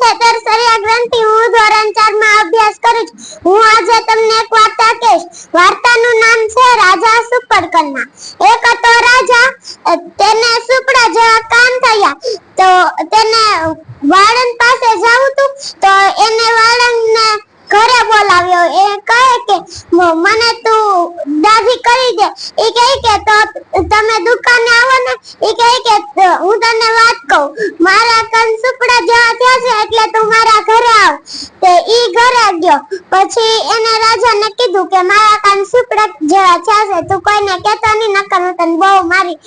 છે તરસરિયા ગ્રંથિ હું ધોરણ 4 માં અભ્યાસ કરું છું. હું આજે તમને એક વાર્તા કહીશ. વાર્તાનું નામ છે રાજા સુપરકન્ના એક હતો રાજા તેને સુપડા જેવા કામ થયા. તો તેને વાળંદ પાસે જવું હતું તો એને વાળંદને ઘરે બોલાવ્યો એ કહે કે મને તું દાઢી કરી દે. એ કહે કે, તો તમે દુકાને આવો ને. એ કહે કે, હું તને વાત કહું, મારા કન સુપડા જેવા થયા છે એટલે તું મારા ઘરે આવ. તે ઈ ઘરે ગયો. પછી એને રાજાને કીધું કે, મારા કન સુપડા જેવા થયા છે, તું કોઈને કહેતો નહીં, નકર હું તને બહુ મારી.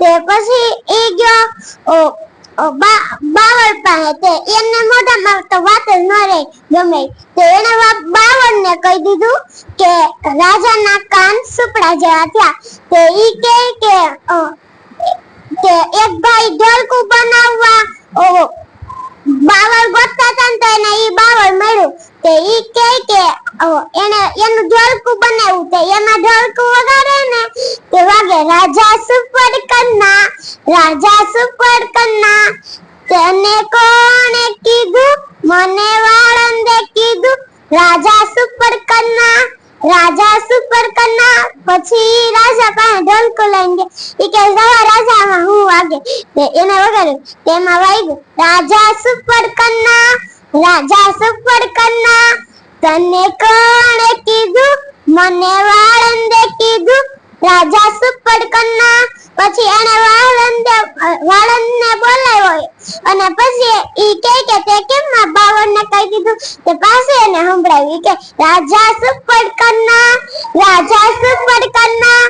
તે પછી એ ગયો. બાવળ પાસે તે એને મોઢામાં તો વાત જ ન રહી ગમે. તો એને બાવળ ને કહી દીધું કે રાજાના કાન સુપડા જેવા થયા. તો ઈ કે કે કે એક ભાઈ ઢોલકું બનાવવા ઓ, બાવળ ગોતતા હતા તો એને ઈ બાવળ મળ્યું. તે ઈ કે કે એને એનું ઢોલકું બનાવ્યું. તે એમાં ઢોલકું વગાડે ને તે વાગે રાજા સુપર કન્ના રાજા કન્ના તને કોણે કીધું? મને વાળંદે કીધું, રાજા સુપર કન્ના રાજા સુપર કન્ના પછી રાજા પાસે ઢોલકો લઈને ગયા. એ કે, જવા રાજામાં હું વાગે. તે એને વગર તેમાં વાગ્યું, રાજા સુપર કન્ના રાજા સુપર કન્ના તને કોણે કીધું? મને વાળંદે કીધું રાજા સુપર કન્ના પછી એને વાળંદે વાળંદને બોલાવ્યો પછી ઈ કે કે તે કેમ માં બાવળને કહી દીધું? તે પાસે એને સંભળાવ્યું કે, રાજા સુપર કન્ના રાજા સુપર કન્ના